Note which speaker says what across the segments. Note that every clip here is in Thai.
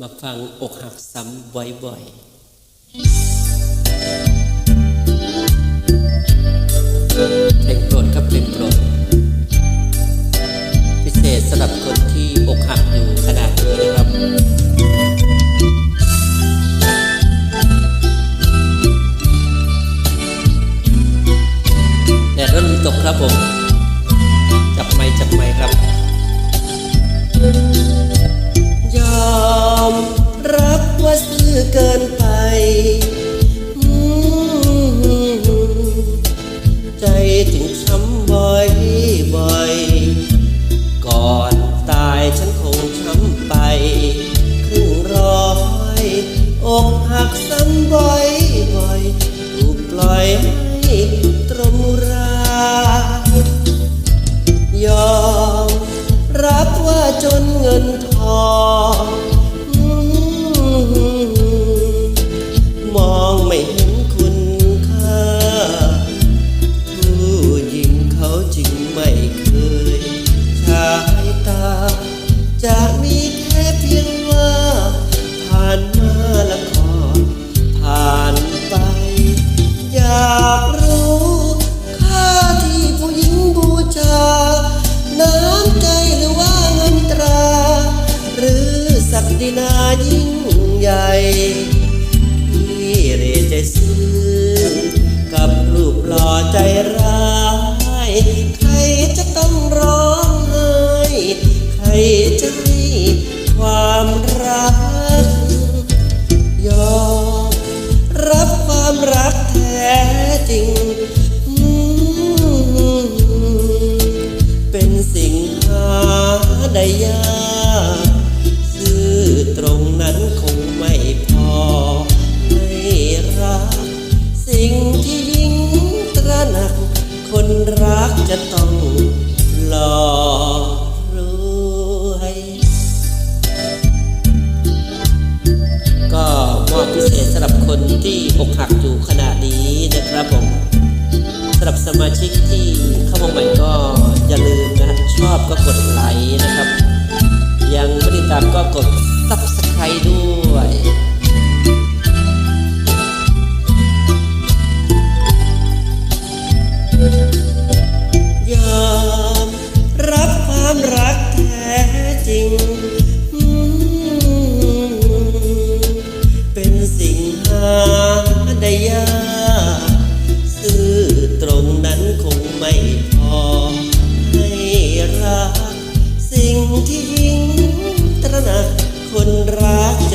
Speaker 1: มาฟังอกหักซ้ำบ่อยๆเพลงโปรดครับเพลงโปรด พิเศษสำหรับคนที่อกหักอยู่ขนาดนี้นะครับแดดร่มตกครับผม จับไม้จับไม้ครับ ย ที่นายิ่งใหญ่ที่เรใจซื้อกับรูปหล่อใจร้าย จะต้องหล่อรวยก็มอบพิเศษสำหรับคนที่อกหักอยู่ขณะนี้นะครับผมสำหรับสมาชิกที่เข้ามาใหม่ก็อย่าลืมนะฮะชอบก็กด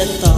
Speaker 1: กสิ่